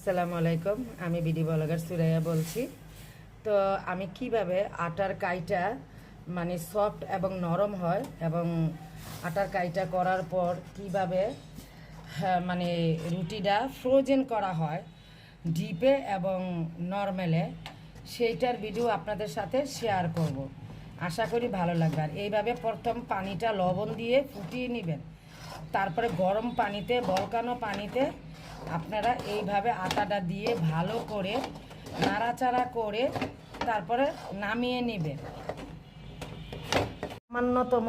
আসসালামু আলাইকুম আমি বিডি বলগার সুরাইয়া বলছি। তো আমি কীভাবে আটার কাইটা মানে সফট এবং নরম হয় এবং আটার কাইটা করার পর কীভাবে হ্যাঁ, মানে রুটিটা ফ্রোজেন করা হয় ডিপে এবং নর্মেলে সেইটার ভিডিও আপনাদের সাথে শেয়ার করব। আশা করি ভালো লাগবে। আর এইভাবে প্রথম পানিটা লবণ দিয়ে ফুটিয়ে নেবেন। তারপরে গরম পানিতে বলকানো পানিতে আপনারা এইভাবে আটাটা দিয়ে ভালো করে নাড়াচাড়া করে তারপরে নামিয়ে নেবেন। সামান্যতম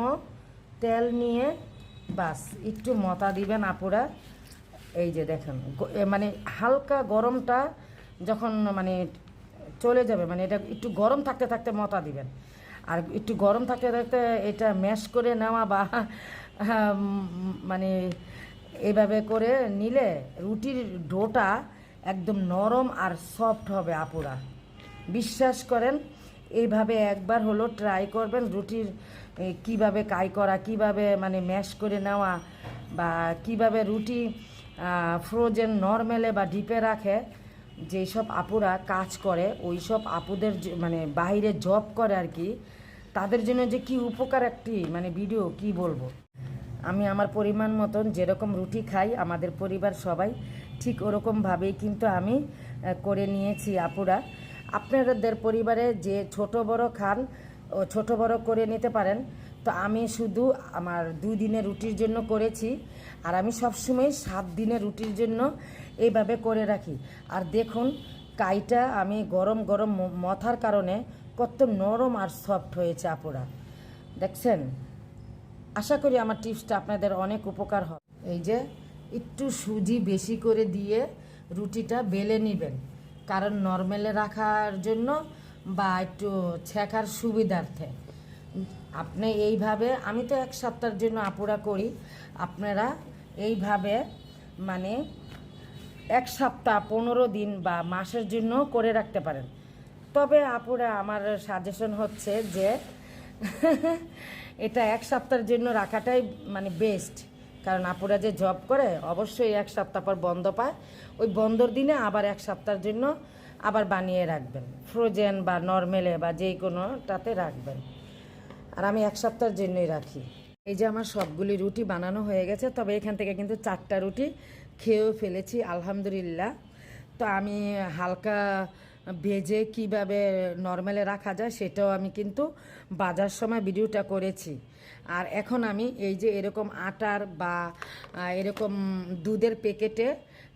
তেল নিয়ে বাস, একটু মতা দিবেন আপুরা। এই যে দেখেন মানে হালকা গরমটা যখন মানে চলে যাবে মানে এটা একটু গরম থাকতে থাকতে মতা দিবেন। আর একটু গরম থাকতে থাকতে এটা ম্যাশ করে নেওয়া বা মানে এইভাবে করে নিলে রুটির ডোটা একদম নরম আর সফট হবে আপুরা। বিশ্বাস করেন এইভাবে একবার হলো ট্রাই করবেন রুটির কীভাবে কাই করা, কীভাবে মানে ম্যাশ করে নেওয়া বা কীভাবে রুটি ফ্রোজেন নর্মেলে বা ডিপে রাখে যেই সব আপুরা কাজ করে ওই সব আপুদের মানে বাইরে জব করে আর কি, তাদের জন্য যে কি উপকার একটি মানে ভিডিও কি বলব? আমি আমার পরিমাণ মতন যেরকম রুটি খাই, আমাদের পরিবার সবাই ঠিক ওরকমভাবেই কিন্তু আমি করে নিয়েছি আপুরা। আপনাদের পরিবারে যে ছোট বড় খান, ও ছোট বড় করে নিতে পারেন, তো আমি শুধু আমার দুই দিনের রুটির জন্য করেছি, আর আমি সবসময় সাত দিনের রুটির জন্য এইভাবে করে রাখি। আর দেখুন, কাইটা আমি গরম গরম মথার কারণে কত নরম আর সফট হয়েছে আপুরা। দেখছেন? আশা করি আমার টিপসটা আপনাদের অনেক উপকার হবে। এই যে, একটু সুজি বেশি করে দিয়ে রুটিটা বেলে নেবেন। কারণ নর্মালে রাখার জন্য বা একটু ছেঁকার সুবিধার্থে। আপনি এইভাবে, আমি তো এক সপ্তাহের জন্য আপুরা করি। আপনারা এইভাবে মানে এক সপ্তাহ, পনেরো দিন বা মাসের জন্য করে রাখতে পারেন। তবে আপুরা, আমার সাজেশন হচ্ছে যে এটা এক সপ্তাহের জন্য রাখাটাই মানে বেস্ট কারণ আপুরা যে জব করে, অবশ্যই এক সপ্তাহ পর বন্ধ পায়। ওই বন্ধর দিনে আবার এক সপ্তাহের জন্য আবার বানিয়ে রাখবেন। ফ্রোজেন বা নর্মেলে বা যে কোনোটাতে রাখবেন। আর আমি এক সপ্তাহের জন্যই রাখি। এই যে আমার সবগুলি রুটি বানানো হয়ে গেছে, তবে এখান থেকে কিন্তু চারটা রুটি খেয়েও ফেলেছি, আলহামদুলিল্লাহ। তো আমি হালকা ভেজে কীভাবে নর্মালে রাখা যায় সেটাও আমি কিন্তু বাজার সময় ভিডিওটা করেছি। আর এখন আমি এই যে এরকম আটার বা এরকম দুধের প্যাকেটে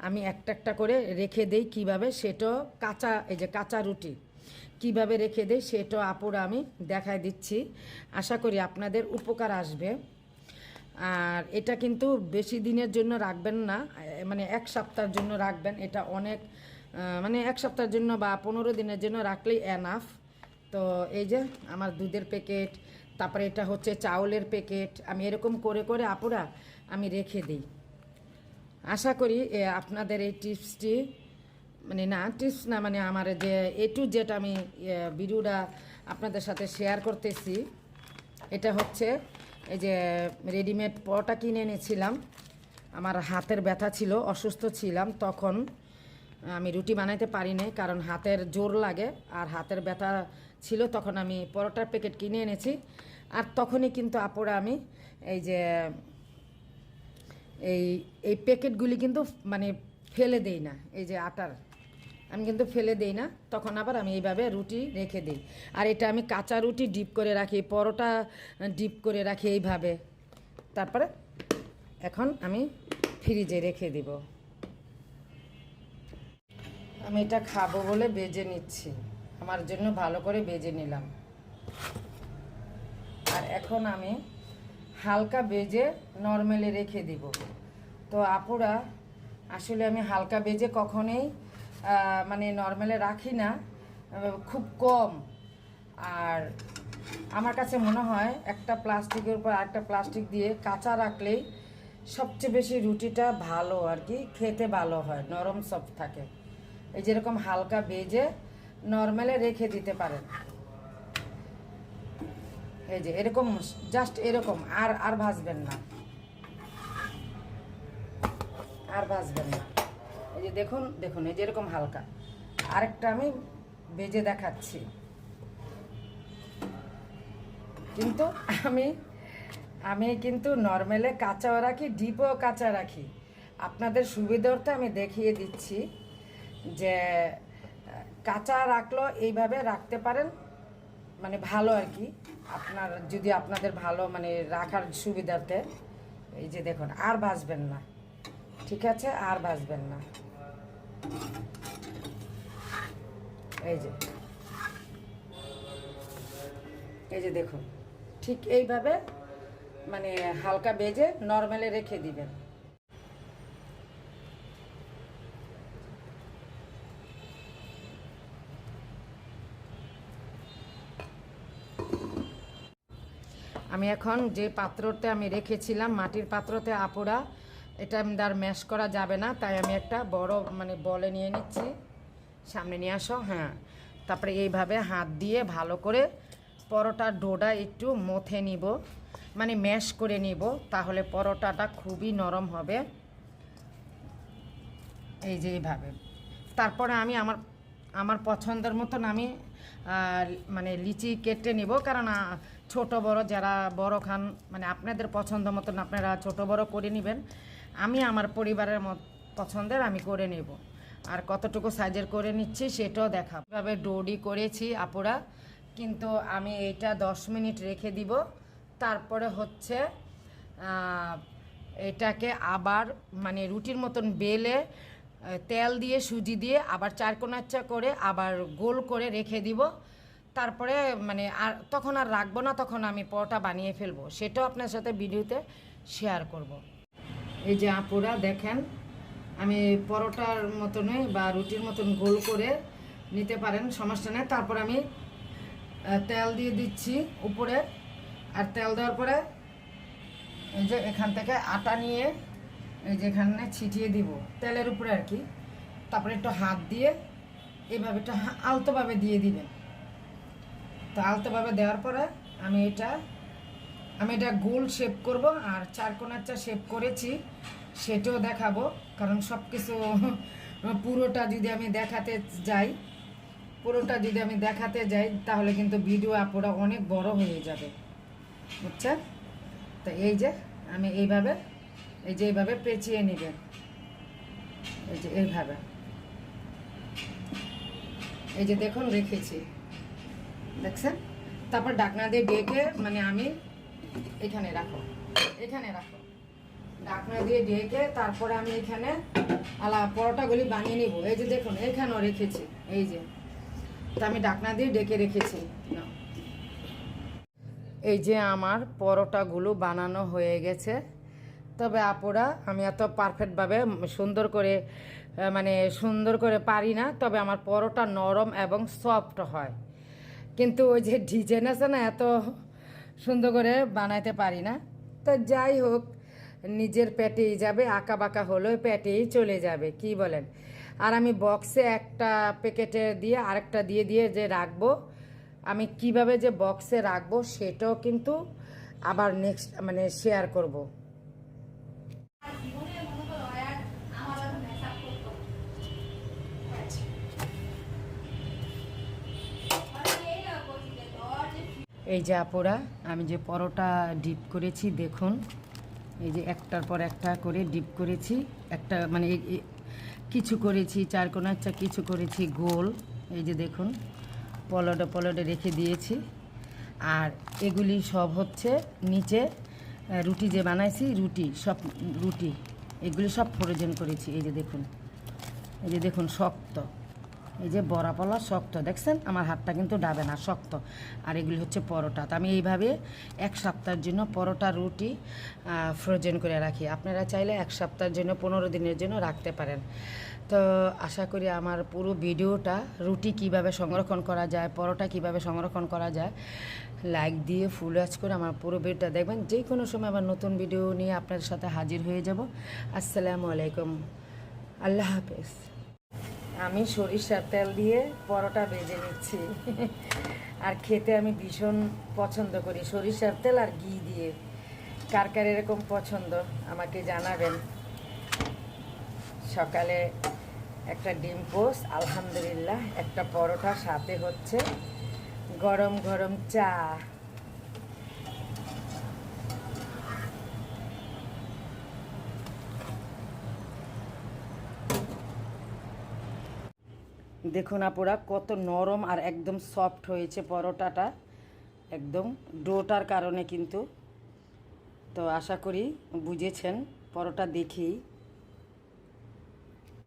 আমি একটা একটা করে রেখে দেই কীভাবে সেটাও কাঁচা, এই যে কাঁচা রুটি। কীভাবে রেখে দেই সেটাও আপুরা আমি দেখায় দিচ্ছি। আশা করি আপনাদের উপকার আসবে। আর এটা কিন্তু বেশি দিনের জন্য রাখবেন না মানে এক সপ্তাহের জন্য রাখবেন। এটা অনেক মানে এক সপ্তাহের জন্য বা পনেরো দিনের জন্য রাখলেই এনাফ তো এই যে আমার দুধের প্যাকেট তারপরে এটা হচ্ছে চাউলের প্যাকেট আমি এরকম করে করে আপুরা আমি রেখে দিই। আশা করি আপনাদের এই টিপসটি মানে না, টিপস না মানে আমার যে এ টু জেড আমি ভিডিওটা আপনাদের সাথে শেয়ার করতেছি। এটা হচ্ছে, এই যে রেডিমেড পটা কিনে এনেছিলাম। আমার হাতের ব্যথা ছিল, অসুস্থ ছিলাম, তখন আমি রুটি বানাইতে পারি নাই, কারণ হাতের জোর লাগে, আর হাতের ব্যথা ছিল, তখন আমি পরোটার প্যাকেট কিনে এনেছি। আর তখনই কিন্তু আপুরা আমি এই যে, এই এই প্যাকেটগুলি কিন্তু মানে ফেলে দেই না, এই যে আটার। আমি কিন্তু ফেলে দেই না, তখন আবার আমি এইভাবে রুটি রেখে দিই। আর এটা আমি কাঁচা রুটি ডিপ করে রাখি, পরোটা ডিপ করে রাখি এইভাবে। তারপরে এখন আমি ফ্রিজে রেখে দিব। আমি এটা খাব বলে বেজে নিচ্ছি। আমার জন্য ভালো করে বেজে নিলাম। আর এখন আমি হালকা বেজে নর্মালে রেখে দিব। তো আপুরা, আসলে আমি হালকা বেজে কখনোই মানে নর্মালে রাখি না, খুব কম। আর আমার কাছে মনে হয় একটা প্লাস্টিকের উপর আরেকটা প্লাস্টিক দিয়ে কাঁচা রাখলেই সবচেয়ে বেশি রুটিটা ভালো আর কি, খেতে ভালো হয়, নরম সফট থাকে। এই যেরকম হালকা বেজে নর্মালে রেখে দিতে পারেন। এই যে এরকম জাস্ট এরকম, আর আর ভাজবেন না। আর ভাজবেন না। এই যে দেখুন দেখুন, এই যে এরকম হালকা। আরেকটা আমি বেজে দেখাচ্ছি। কিন্তু আমি আমি কিন্তু নর্মালে কাঁচাও রাখি ডিপও কাঁচা রাখি। আপনাদের সুবিধার্থে আমি দেখিয়ে দিচ্ছি। যে কাঁচা রাখল, এইভাবে রাখতে পারেন। মানে ভালো আর কি। আপনার, যদি আপনাদের ভালো মানে রাখার সুবিধার্থে। এই যে দেখুন, আর ভাজবেন না। ঠিক আছে? আর ভাজবেন না। এই যে। এই যে দেখুন, ঠিক এইভাবে মানে হালকা বেজে নর্মালে রেখে দিবেন। আমি এখন যে পাত্রতে আমি রেখেছিলাম, মাটির পাত্রতে আপোড়া এটা আর ম্যাশ করা যাবে না, তাই আমি একটা বড় মানে বলে নিয়ে নিচ্ছি। সামনে নিয়ে আসো হ্যাঁ। তারপরে এইভাবে হাত দিয়ে ভালো করে পরোটার ডোটা একটু মথে নিব মানে ম্যাশ করে নিব, তাহলে পরোটাটা খুবই নরম হবে। এই যে এইভাবে। তারপরে আমি আমার আমার পছন্দের মতন আমি মানে লিচি কেটে নিব, কারণ ছোট বড় যারা বড় খান মানে আপনাদের পছন্দ মতন আপনারা ছোট বড় করে নেবেন। আমি আমার পরিবারের মত পছন্দের আমি করে নেব। আর কতটুকু সাইজের করে নিচ্ছি সেটাও দেখা এভাবে ডোডি করেছি আপুরা, কিন্তু আমি এটা দশ মিনিট রেখে দিব। তারপরে হচ্ছে এটাকে আবার মানে রুটির মতন বেলে তেল দিয়ে সুজি দিয়ে আবার চারকোনাচ্চা করে আবার গোল করে রেখে দিব। তারপরে মানে আর তখন আর রাখব না, তখন আমি পরোটা বানিয়ে ফেলব। সেটাও আপনার সাথে ভিডিওতে শেয়ার করব। এই যে আপুরা, দেখেন, আমি পরোটার মতনই বা রুটির মতন গোল করে নিতে পারেন, সমস্যা নেই। তারপর আমি তেল দিয়ে দিচ্ছি উপরে। আর তেল দেওয়ার পরে, এই যে এখান থেকে আটা নিয়ে এই যে এখানে ছিটিয়ে দিব তেলের উপরে আর কি। তারপরে একটু হাত দিয়ে এভাবে একটু আলতোভাবে দিয়ে দিবেন। তো আলতোভাবে দেওয়ার পরে আমি এটা আমি এটা গোল শেপ করব আর চার কোনারটা শেপ করেছি সেটাও দেখাবো। কারণ সব কিছু পুরোটা যদি আমি দেখাতে যাই, পুরোটা যদি আমি দেখাতে যাই, তাহলে কিন্তু ভিডিও আপুরা অনেক বড় হয়ে যাবে। বুঝছেন তো এই যে আমি এইভাবে, এই যে এইভাবে পেঁচিয়ে নেবেন এই যে এইভাবে। এই যে দেখুন রেখেছি দেখছেন? তারপর ডাকনা দিয়ে ডেকে মানে আমি এখানে রাখো এখানে রাখো। ডাকনা দিয়ে ডেকে তারপরে আমি এখানে আলা পরোটাগুলি বানিয়ে নিব। এই যে দেখুন, এখানেও রেখেছি, এই যে। তা আমি ডাকনা দিয়ে ডেকে রেখেছি। এই যে আমার পরোটাগুলো বানানো হয়ে গেছে। তবে আপুরা, আমি এত পারফেক্টভাবে সুন্দর করে মানে সুন্দর করে পারি না, তবে আমার পরোটা নরম এবং সফট হয়। কিন্তু ওই যে ডিজাইন আছে না, এত সুন্দর করে বানাইতে পারি না তো যাই হোক, নিজের পেটেই যাবে আঁকা বাঁকা হলেও পেটেই চলে যাবে, কি বলেন আর আমি বক্সে একটা প্যাকেটে দিয়ে আরেকটা দিয়ে দিয়ে যে রাখব, আমি কীভাবে যে বক্সে রাখব সেটাও কিন্তু আবার নেক্সট মানে শেয়ার করব। এই যে আপুরা, আমি যে পরোটা ডিপ করেছি, দেখুন। এই যে একটার পর একটা করে ডিপ করেছি। একটা মানে কিছু করেছি, চার কোনাচ্চা কিছু করেছি গোল। এই যে দেখুন, পলটে পলটে রেখে দিয়েছি। আর এগুলি সব হচ্ছে নিচে রুটি যে বানাইছি, রুটি, সব রুটি, এগুলি সব ফ্রোজেন করেছি। এই যে দেখুন, এই যে দেখুন, শক্ত। এই যে বড়া পলা শক্ত, দেখছেন? আমার হাতটা কিন্তু ডাবে না, শক্ত। আর এগুলি হচ্ছে পরোটা। তো আমি এইভাবে এক সপ্তাহের জন্য পরোটা, রুটি ফ্রোজেন করে রাখি। আপনারা চাইলে এক সপ্তাহের জন্য পনেরো দিনের জন্য রাখতে পারেন। তো আশা করি আমার পুরো ভিডিওটা রুটি কীভাবে সংরক্ষণ করা যায়, পরোটা কীভাবে সংরক্ষণ করা যায় লাইক দিয়ে ফুল ওয়াচ করে আমার পুরো ভিডিওটা দেখবেন। যে কোনো সময় আবার নতুন ভিডিও নিয়ে আপনার সাথে হাজির হয়ে যাব। আসসালামু আলাইকুম। আল্লাহ হাফেজ। আমি সরিষার তেল দিয়ে পরোটা ভেজে নিচ্ছি। আর খেতে আমি ভীষণ পছন্দ করি। সরিষার তেল আর ঘি দিয়ে। কার কার এরকম পছন্দ আমাকে জানাবেন। সকালে একটা ডিম পোস্ট আলহামদুলিল্লাহ, একটা পরোটা, সাথে হচ্ছে গরম গরম চা। দেখুন আপুরা, কত নরম আর একদম সফট হয়েছে পরোটাটা। একদম ডোটার কারণে কিন্তু। তো আশা করি বুঝেছেন, পরোটা দেখি